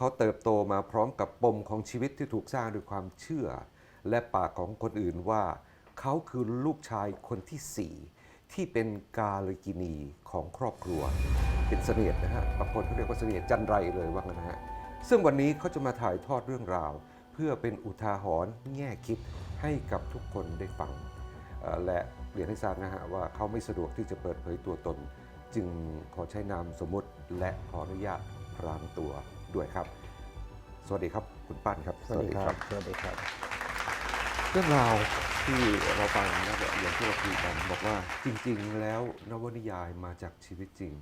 เขาเติบโตมาพร้อมกับปมของชีวิตที่ถูกสร้างด้วยความเชื่อ และปากของคนอื่นว่า เขาคือลูกชายคนที่สี่ที่เป็นกาลกินีของครอบครัว เป็นเสนียดนะฮะบางคนเขาเรียกว่าเสนียดจันไรเลยว่างั้นนะฮะซึ่งวันนี้เขาจะมาถ่ายทอดเรื่องราว เพื่อเป็นอุทาหรณ์แง่คิดให้กับทุกคนได้ฟัง และเรียนให้ทราบนะฮะว่าเขาไม่สะดวกที่จะเปิดเผยตัวตน จึงขอใช้นามสมมติและขออนุญาตพรางตัว ด้วยครับ สวัสดีครับคุณป้านครับ สวัสดีครับ สวัสดีครับ เรื่องราวที่เราฟังนะแบบอย่างที่เราคุยกันบอกว่าจริง ๆ แล้วนวนิยายมาจากชีวิตจริง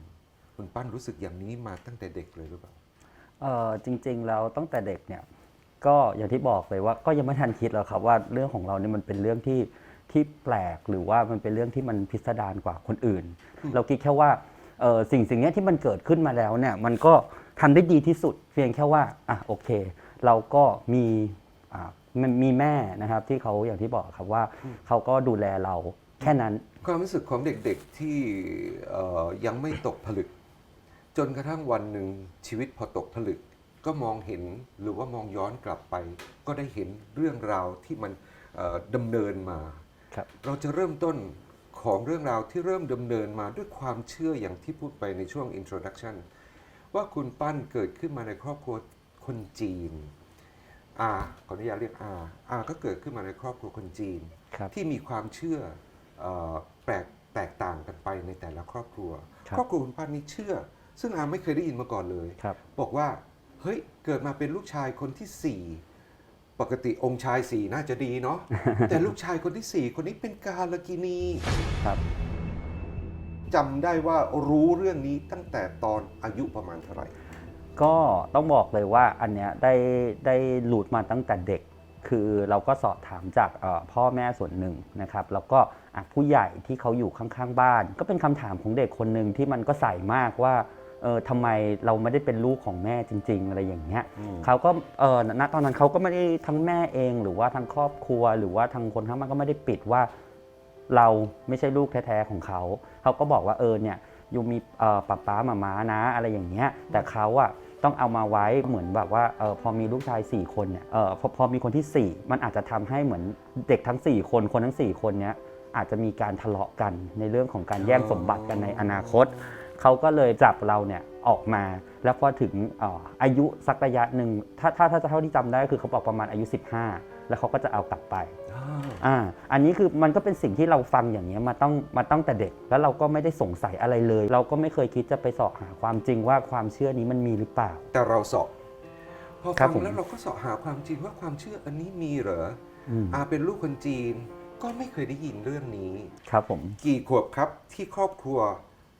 คุณปั้นรู้สึกอย่างนี้มาตั้งแต่เด็กเลยหรือเปล่าเอ่อจริง ๆ แล้วตั้งแต่เด็กเนี่ยก็อย่างที่บอกเลยว่าก็ยังไม่ทันคิดหรอกครับว่าเรื่องของเราเนี่ยมันเป็นเรื่องที่ที่แปลกหรือว่ามันเป็นเรื่องที่มันพิสดารกว่าคนอื่น เราคิดแค่ว่าเอ่อสิ่งสิ่งเนี้ยที่มันเกิดขึ้นมาแล้วเนี่ยมันก็ ทำได้ดีที่สุดเพียงแค่ว่าอะโอเค เราก็มีอ่ามันมีแม่นะครับที่เขาอย่างที่บอกครับว่าเขาก็ดูแลเราแค่นั้น ความรู้สึกของเด็กๆที่เอ่อยังไม่ตกผลึก จนกระทั่งวันหนึ่งชีวิตพอตกผลึก ก็มองเห็นหรือว่ามองย้อนกลับไป ก็ได้เห็นเรื่องราวที่มันเอ่อดำเนินมาครับเราจะเริ่มต้นของเรื่องราวที่เริ่มดำเนินมาด้วยความเชื่ออย่างที่พูดไปในช่วง introduction ว่าคุณปั้นเกิดขึ้นมาในครอบครัวคนจีนอาขออนุญาตเรียกอาอาก็เกิดขึ้นมาในครอบครัวคนจีนครับที่มีความเชื่อเอ่อแปลกแตกต่างกันไปในแต่ละครอบครัวครับครอบครัวคุณป้านี่เชื่อ ซึ่งอาไม่เคยได้ยินมาก่อนเลยครับบอกว่าเฮ้ยเกิดมาเป็นลูกชายคนที่สี่ปกติองค์ชายสี่น่าจะดีเนาะแต่ลูกชายคนที่สี่คนนี้เป็นกาลกินีครับ จำได้ว่ารู้เรื่องนี้ตั้งแต่ตอนอายุประมาณเท่าไหร่ ก็ต้องบอกเลยว่าอันเนี้ยได้ได้หลุดมาตั้งแต่เด็ก คือเราก็สอบถามจากเอ่อพ่อแม่ส่วนหนึ่งนะครับ แล้วก็อะผู้ใหญ่ที่เขาอยู่ข้างๆบ้าน ก็เป็นคำถามของเด็กคนหนึ่งที่มันก็ใส่มากว่าเออทำไมเราไม่ได้เป็นลูกของแม่จริง ๆ อะไรอย่างเงี้ยอืม เขาก็เออณตอนนั้นเขาก็ไม่ได้ทั้งแม่เอง หรือว่าทั้งครอบครัว หรือว่าทางคนข้างบ้านก็ไม่ได้ปิดว่า เราไม่ใช่ลูกแท้ๆของเขา เขาก็บอกว่าเออเนี่ยยูมีป้าป้ามาม้านะอะไรอย่างเงี้ย แต่เขาอะต้องเอามาไว้เหมือนแบบว่าเออพอมีลูกชาย 4 คนเนี่ยเออพอพอมีคนที่ 4 มันอาจจะทำให้เหมือนเด็กทั้ง 4 คนคนทั้ง 4 คนเนี้ยอาจจะมีการทะเลาะกันในเรื่องของการแย่งสมบัติกันในอนาคต เขาก็เลยจับเราเนี่ยออกมา แล้วพอถึงเอ่ออายุสักระยะหนึ่งถ้าถ้าถ้าเท่าที่จำได้ก็คือเขาบอกประมาณอายุ 15 แล้วเขาก็จะเอากลับไปอ่าอันนี้คือมันก็เป็นสิ่งที่เราฟังอย่างนี้ยมาต้องมาตั้งแต่เด็ก แล้วเราก็ไม่ได้สงสัยอะไรเลย เราก็ไม่เคยคิดจะไปเสอบหาความจริงว่าความเชื่อนี้มันมีหรือเปล่า แต่เราสอบพอครัฟับงผมแล้วเราก็สอบหาความจริงว่าความเชื่ออันนี้มีเหรออืมอาเป็นลูกคนจีนก็ไม่เคยได้ยินเรื่องนี้ ครับผม กี่ขวบครับที่ครอบครัว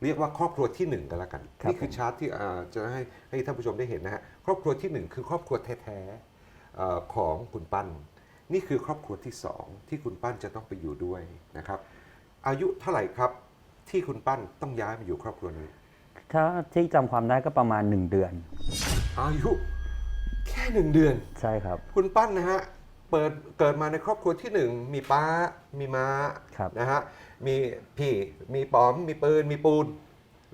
เรียกว่าครอบครัวที่หนึ่งกันละกันครับนี่คือชาร์ตที่อ่าจะให้ให้ท่านผู้ชมได้เห็นนะฮะครอบครัวที่หนึ่งคือครอบครัวแท้ๆเอ่อของคุณปั้น นี่คือครอบครัวที่สองที่คุณปั้นจะต้องไปอยู่ด้วยนะครับ อายุเท่าไหร่ครับที่คุณปั้นต้องย้ายมาอยู่ครอบครัวนี้ ถ้าที่จำความได้ก็ประมาณ 1 เดือน อายุแค่หนึ่งเดือน ใช่ครับ คุณปั้นนะฮะเปิดเกิดมาในครอบครัวที่หนึ่งมีป้ามีม้าครับ นะฮะ มีพี่มีป๋อมมีปืนมีปูน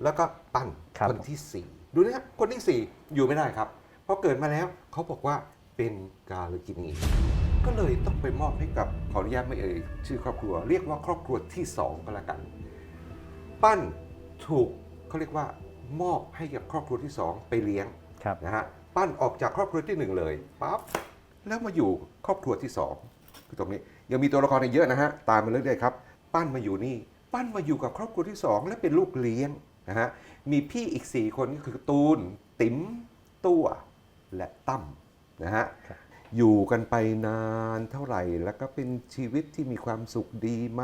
แล้วก็ปั้นครับ คนที่สี่ดูนะฮะคนที่สี่อยู่ไม่ได้ครับเพราะเกิดมาแล้วเขาบอกว่าเป็นกาลกินีก็เลยต้องไปมอบให้กับขออนุญาตไม่เอ่ยชื่อครอบครัว เรียกว่าครอบครัวที่สองก็แล้วกัน ปั้นถูกเขาเรียกว่ามอบให้กับครอบครัวที่สองไปเลี้ยง ครับ นะฮะปั้นออกจากครอบครัวที่หนึ่งเลยปั๊บแล้วมาอยู่ครอบครัวที่สองคือตรงนี้ยังมีตัวละครอีกเยอะนะฮะตามมาเรื่อยๆครับ ปั้นมาอยู่นี่ ปั้นมาอยู่กับครอบครัวที่สองและเป็นลูกเลี้ยงนะฮะมีพี่อีกสี่คนก็คือตูน ติ๋มตัวและตั้มนะฮะครับอยู่กันไปนานเท่าไหร่แล้วก็เป็นชีวิตที่มีความสุขดีไหม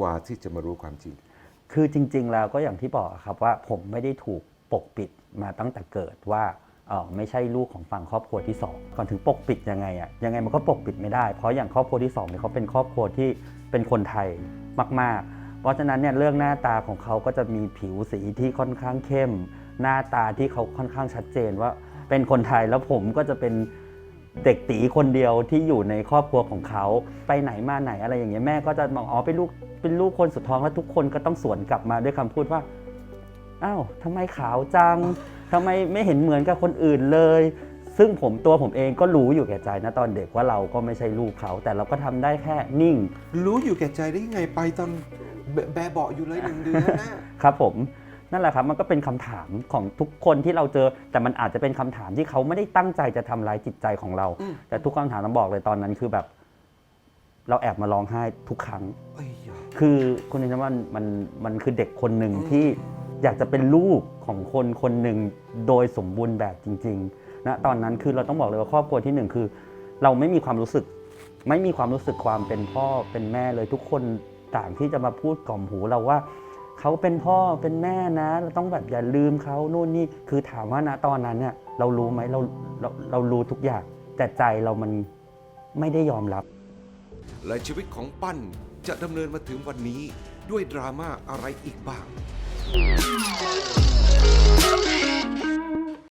กว่าที่จะมารู้ความจริง คือจริง ๆ แล้วก็อย่างที่บอกครับว่าผมไม่ได้ถูกปกปิดมาตั้งแต่เกิดว่าเออไม่ใช่ลูกของฝั่งครอบครัวที่สองก่อนถึงปกปิดยังไงอะยังไงมันก็ปกปิดไม่ได้ เพราะอย่างครอบครัวที่สองเนี่ยเขาเป็นครอบครัวที่เป็นคนไทย มาก ๆ เพราะฉะนั้นเนี่ยเรื่องหน้าตาของเขาก็จะมีผิวสีที่ค่อนข้างเข้ม หน้าตาที่เขาค่อนข้างชัดเจนว่าเป็นคนไทยแล้วผมก็จะเป็นเด็กตีคนเดียวที่อยู่ในครอบครัวของเขาไปไหนมาไหนอะไรอย่างเงี้ยแม่ก็จะบอกอ๋อเป็นลูกเป็นลูกคนสุดท้องแล้วทุกคนก็ต้องสวนกลับมาด้วยคำพูดว่าอ้าวทำไมขาวจังทำไมไม่เห็นเหมือนกับคนอื่นเลย ซึ่งผมตัวผมเองก็รู้อยู่แก่ใจนะตอนเด็กว่าเราก็ไม่ใช่ลูกเขา แต่เราก็ทำได้แค่นิ่ง รู้อยู่แก่ใจได้ยังไงไปตอนแบแบเบาะอยู่เลยหนึ่งเดือนนะ ครับผมนั่นแหละครับมันก็เป็นคำถามของทุกคนที่เราเจอ แต่มันอาจจะเป็นคำถามที่เขาไม่ได้ตั้งใจจะทำร้ายจิตใจของเรา อืม แต่ทุกคำถามเราบอกเลยตอนนั้นคือแบบ เราแอบมาร้องไห้ทุกครั้ง เอ้ยยะคือคุณนินมันมันมันคือเด็กคนหนึ่งอืม ที่อยากจะเป็นลูกของคนคนหนึ่งโดยสมบูรณ์แบบจริงๆ นะตอนนั้นคือเราต้องบอกเลยว่าครอบครัวที่หนึ่งคือ เราไม่มีความรู้สึก ไม่มีความรู้สึกความเป็นพ่อเป็นแม่เลยทุกคนต่างที่จะมาพูดกล่อมหูเราว่าเขาเป็นพ่อเป็นแม่นะ เราต้องแบบอย่าลืมเขานู่นนี่คือถามว่านะตอนนั้นเนี่ยเรารู้ไหมเราเราเรารู้ทุกอย่าง แต่ใจเรามันไม่ได้ยอมรับ และชีวิตของปั้นจะดำเนินมาถึงวันนี้ด้วยดราม่าอะไรอีกบ้าง